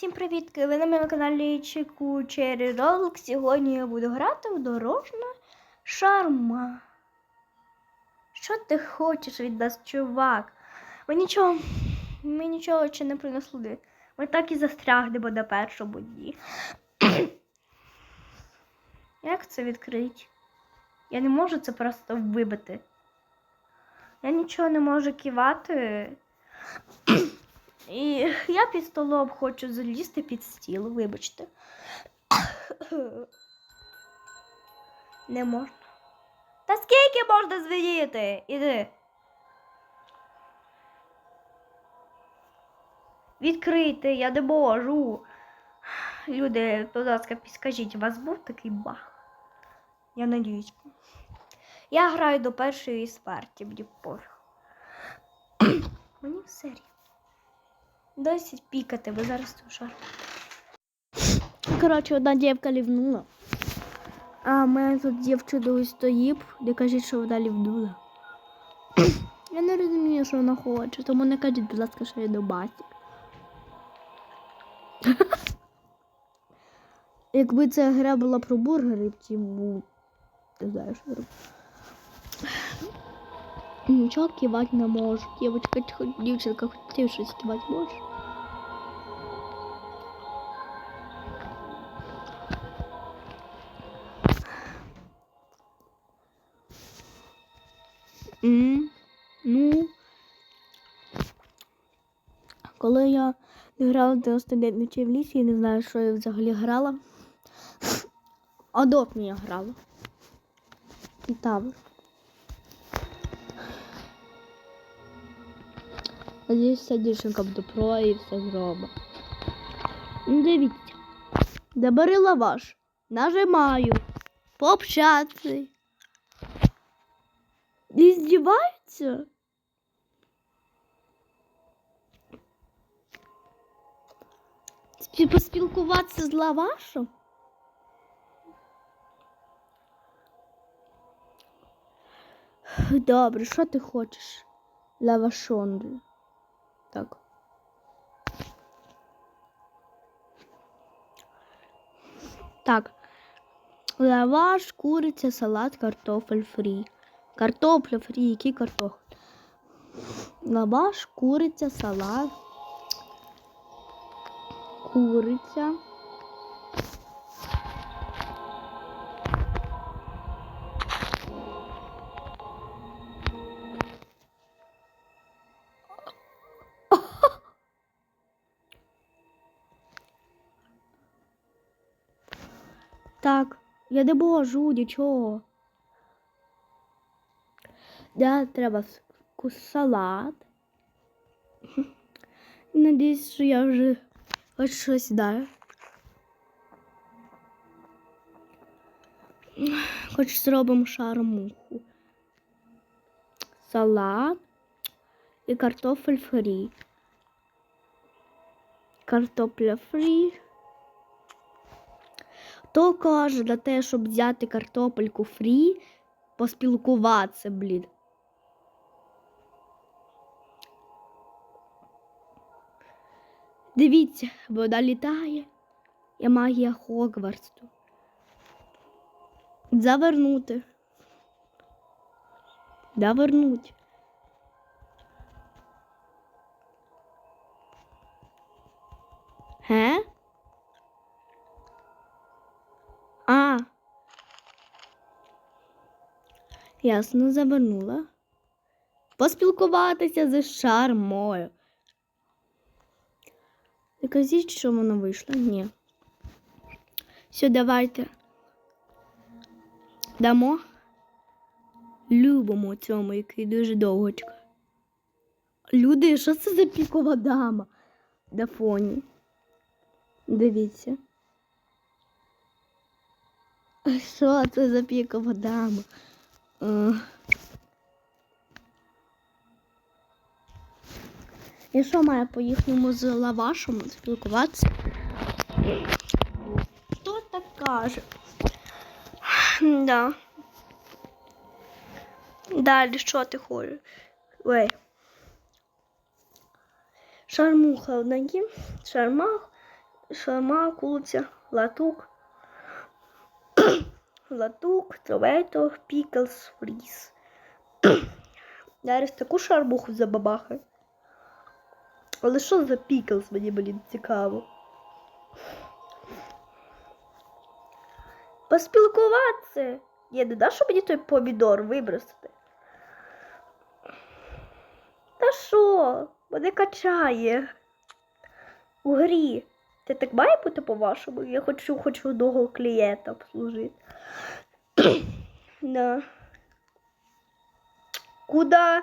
Всім привіт! Ви на моєму каналі Чеку Черry Ролик. Сьогодні я буду грати в дорожна шарма. Що ти хочеш від нас, чувак? Ми нічого, ми нічого ще не принесли. Ми так і застрягнемо до першому дні. Як це відкрити? Я не можу це просто вибити. Я нічого не можу кивати. І я під столом хочу залізти під стіл, вибачте. Не можна. Та скільки можна звіяти? Іди. Відкрити, я не можу. Люди, будь ласка, підскажіть, у вас був такий баг? Я надіюсь. Я граю до першої смерті, мені пофіг. Мені все рівно. Досить пікати, бо зараз це шар. Коротше, одна дівка лівнула. А в мене тут дівчина стоїть, де кажуть, що вона лівнула. Я не розумію, що вона хоче, тому не кажіть, будь ласка, що я до басік. Якби ця гра була про бургери, ці був. Не знаю, що робити. Нічого кивати не можу. Дівчинка, дівчинка, хотів щось кивати можеш? Ну, коли я грала 99 ночей в лісі, я не знаю, що я взагалі грала. Адопні я грала. І там. Надіюсь, ця дівчинка буде про і все зробить. Ну, дивіться. Добери лаваш. Нажимаю. Пообщатися. Не здіваються? Спі- Поспілкуватися з лавашем? Добре, що ти хочеш? Лавашондрі. Так. Так. Лаваш, куриця, салат, картофель фрі. Картопля фрі, який картофель? Лаваш, куриця, салат. Куриця. Так, я не можу нічого. Да, треба салат. Надіюсь, що я вже хоч щось знаю. Хоч зробимо шармуху. Салат і картофель фрі. Картопля фрі. Хто каже на те, щоб взяти картопельку фрі, поспілкуватися, блін. Дивіться, вода літає. Я магія Хогвартсу. Завернути. Завернуть. Ге? А. Ясно, завернула. Поспілкуватися з шармою. Кажіть, що воно вийшло? Ні. Все, давайте. Дамо. Любимо цьому, який дуже довго. Люди, що це за пікова дама на фоні? Дивіться. Що це за пікова дама? Я що маю по їхньому з лавашем спілкуватися? Хто так каже? Да. Далі що ти хочеш? Ой. Шармуха однакі, шармах, шарма, кулиця, латук. латук, томато, піклс, фріз. Зараз таку шармуху забабахаю. Але що за піклс, мені, блін, цікаво. Поспілкуватися. Ні, не даш мені той помідор вибросити. Та що? Мене качає. У грі. Це так має бути по-вашому? Я хочу хоч одного клієнта обслужити. да. Куда?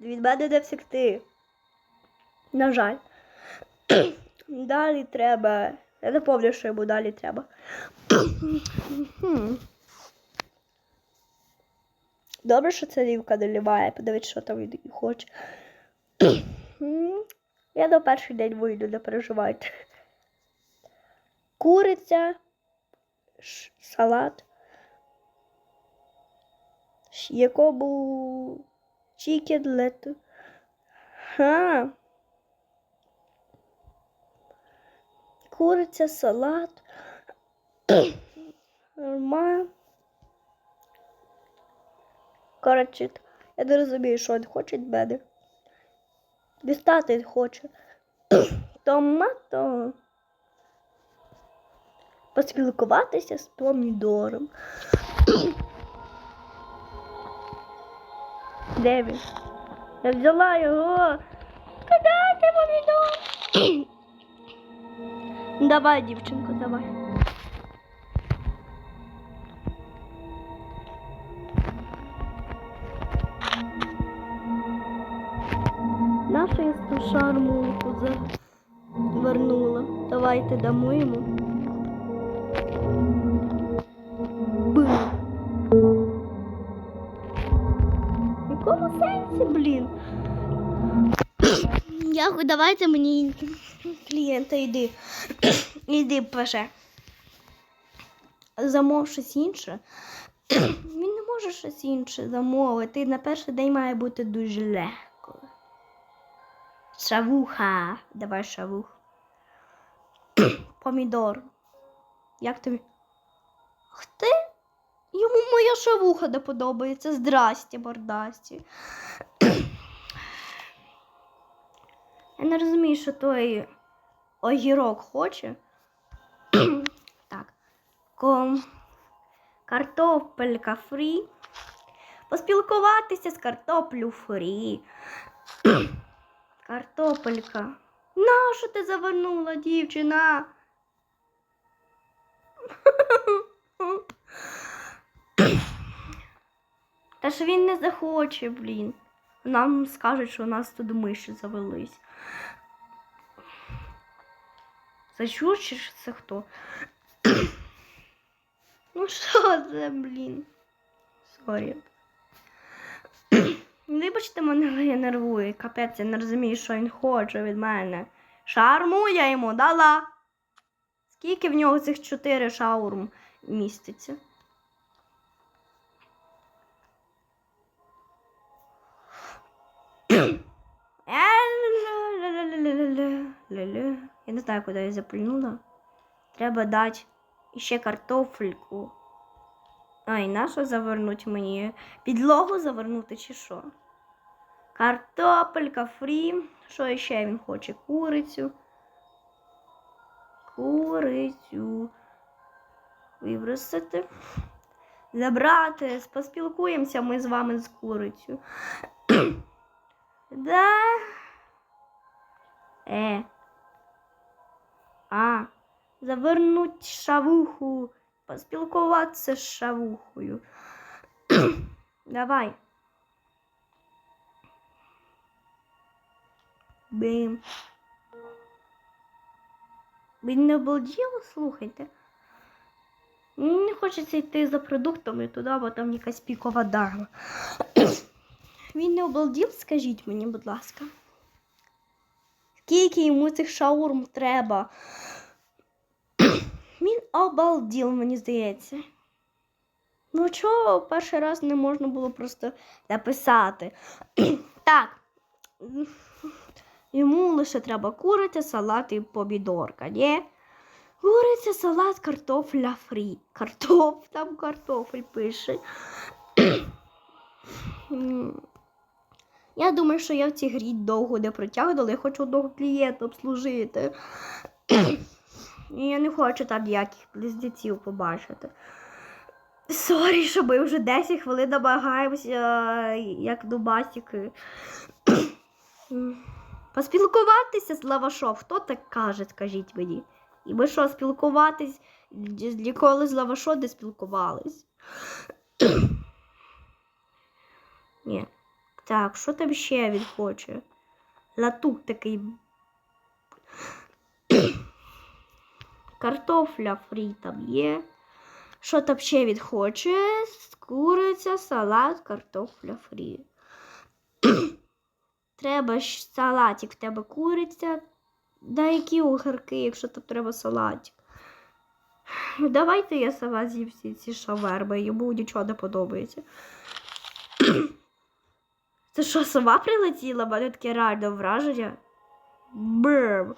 Від мене не втекти. На жаль. далі треба. Я не пам'ятаю, що йому далі треба. Добре, що це рівка доливає, подивись, що там він хоче. Я на перший день вийду, не переживайте. Куриця, салат. Якому чікен лету. Ха. Куриця, салат. Нормально. Коротше, я не розумію, що він хоче мене. Дістати він хоче. Томато. Поспілкуватися з помідором. Де він? Я взяла його. Куди ти помідор? Давай, дівчинко, давай. Наша я ту шармулку завернула. Давайте дамо йому. Бум. В якому сенсі, блін? Дякую, давайте мені клієнта йди. Іди, пише. Замов щось інше. Він не може щось інше замовити. На перший день має бути дуже легко. Шавуха. Давай шавух. Помідор. Як тобі? Ах? Йому моя шавуха не подобається. Здрасте, мордасті. Я не розумію, що той огірок хоче. так. Ком... Картопелька фрі. Поспілкуватися з картоплю фрі. Картопелька. Нащо ти завернула, дівчина? Та ж він не захоче, блін. Нам скажуть, що у нас тут миші завелись. Зачув, чи це хто? ну що це, блін? Сорі. Вибачте мене, але я нервую. Капець, я не розумію, що він хоче від мене. Шарму я йому дала. Скільки в нього цих чотири шаурм міститься? Ля-ля-ля-ля-ля-ля-ля. Я не знаю, куди я запульнула. Треба дати ще картофельку. Ай, нащо завернуть мені? Підлогу завернути чи що? Картопелька фрі. Що ще він хоче? Курицю. Курицю. Вибросити. Забрати. Поспілкуємося ми з вами з курицю. Да. Е. А. Завернуть шавуху. Поспілкуватися з шавухою. Давай. Бим. Він не обалділо, слухайте. Не хочеться йти за продуктами туди, бо там якась пікова дама. Він не обалдів, скажіть мені, будь ласка. Скільки йому цих шаурм треба? Він обалдів, мені здається. Ну чого перший раз не можна було просто написати? так. Йому лише треба куриця, салат і помідорка, ні? Куриця, салат, картопля фрі. Картоп, там картофель пише. Я думаю, що я в цій грі довго не протягну, але я хочу одного клієнта обслужити. І я не хочу там ніяких близнеців побачити. Сорі, що ми вже 10 хвилин намагаємося, як дубасики. Поспілкуватися з лавашом. Хто так каже, скажіть мені? І ми що, спілкуватись ніколи з лавашом не спілкувались. Так, що там ще він хоче? Латук такий. Картофля фрі там є. Що там ще він хоче? Куриця, салат, картопля фрі. Треба ж салатик, в тебе куриця. Да які огірки, якщо там треба салатик. Давайте я сама з'їм всі ці шаверми, йому нічого не подобається. Це що, сама прилетіла? Таке реально враження. Бррр.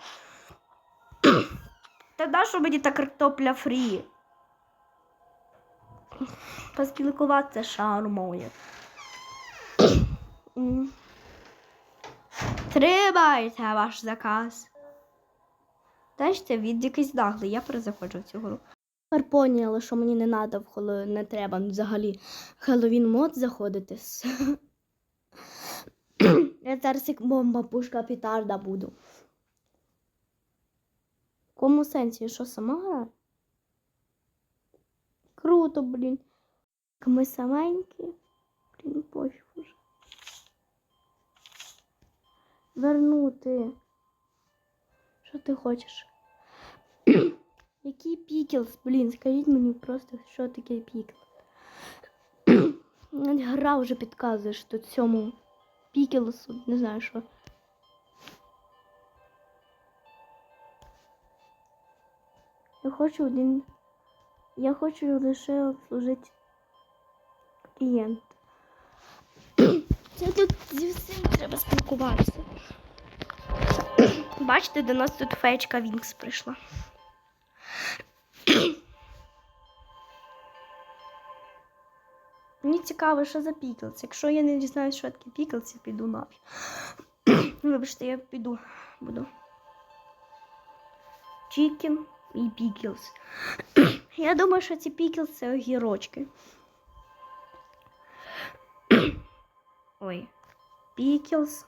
Та нащо мені та картопля фрі? Поспілкуватися. М. Тримайте ваш заказ. Знаєте, він якийсь наглий, я перезаходжу в цю гру. Тепер поняла, що мені не в не треба взагалі Хеллоуін мод заходити. Я зараз бомба, пушка, петарда буду. В кому сенсі, що сама граю? Круто, блін. Ми саменькі. Блін, пофіг уже. Вернути. Що ти хочеш? Який пікелс, блін, скажіть мені просто, що таке пікелс. Гра вже підказує, що цьому пікелсу, не знаю що. Я хочу один. Я хочу лише обслужити клієнт. Це тут зі всім треба спілкуватися. Бачите, до нас тут феєчка Вінкс прийшла. Мені цікаво, що за піклс. Якщо я не дізнаюсь, що таке піклс, я піду нафіг. Вибачте, я піду. Буду. Чікен і піклс. Я думаю, що ці піклс це огірочки. Ой. Піклс.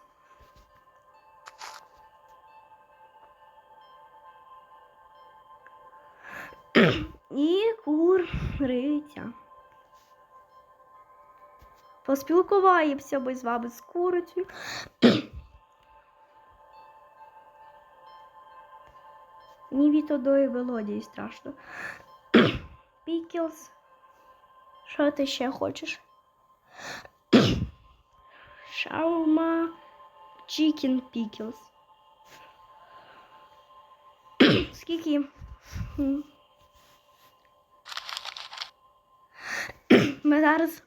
І куриця. Поспілкуваємося ми з вами з курицею. Ні від одної мелодії страшно. Пікілс. Що ти ще хочеш? Шаурма. Чікен пікілс. Скільки? Ми зараз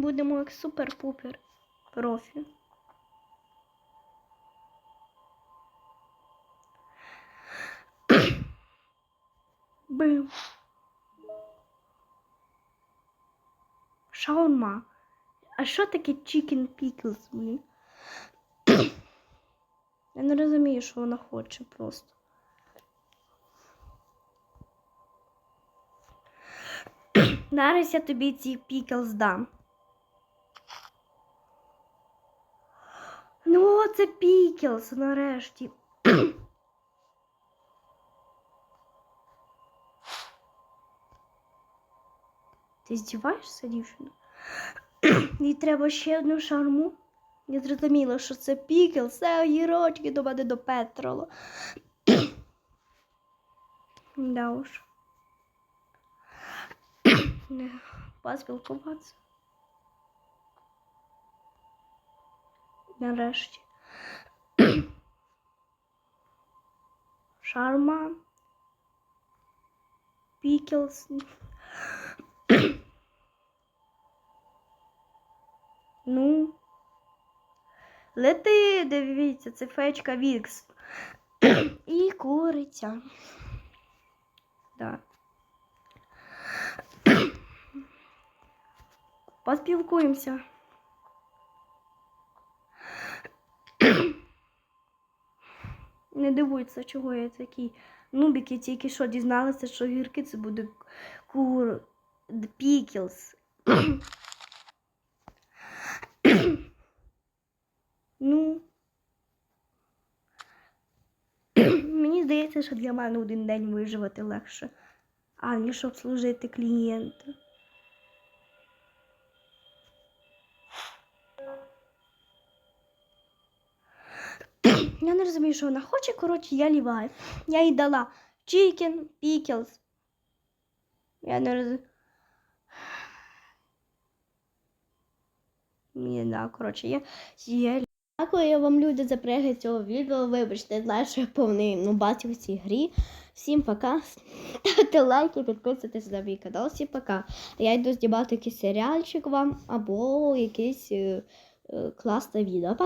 будемо як супер-пупер профі. Бим. Шаурма. А що таке chicken pickles, блін? Я не розумію, що вона хоче просто. Зараз я тобі ці pickles дам. Ну, це pickles, нарешті. Ти здіваєшся, дівчина? Їй треба ще одну шарму. Я зрозуміла, що це пікл, це огірочки до мене до Петроло. да уж. Поспілкуватися. Нарешті. Шарма. Пікелс. Ну. Лети, дивіться, це фечка Вікс. І куриця. Да. Поспілкуємося. Не дивується, чого я такий. Нубіки тільки що дізналися, що гірки це буде кур пікілс. ну. Мені здається, що для мене один день виживати легше, аніж обслужити клієнта. Я не розумію, що вона хоче, коротше, я ліваю. Я їй дала chicken, pickles. Я не розумію. Ні, да, коротше, я, я Дякую вам, люди, за перегляд цього відео. Вибачте, знаю, що я повний нубатів в цій грі. Всім пока. Ставте лайки, підписуйтесь на мій канал. Всім пока. Я йду знімати якийсь серіальчик вам або якийсь е, е, класне відео.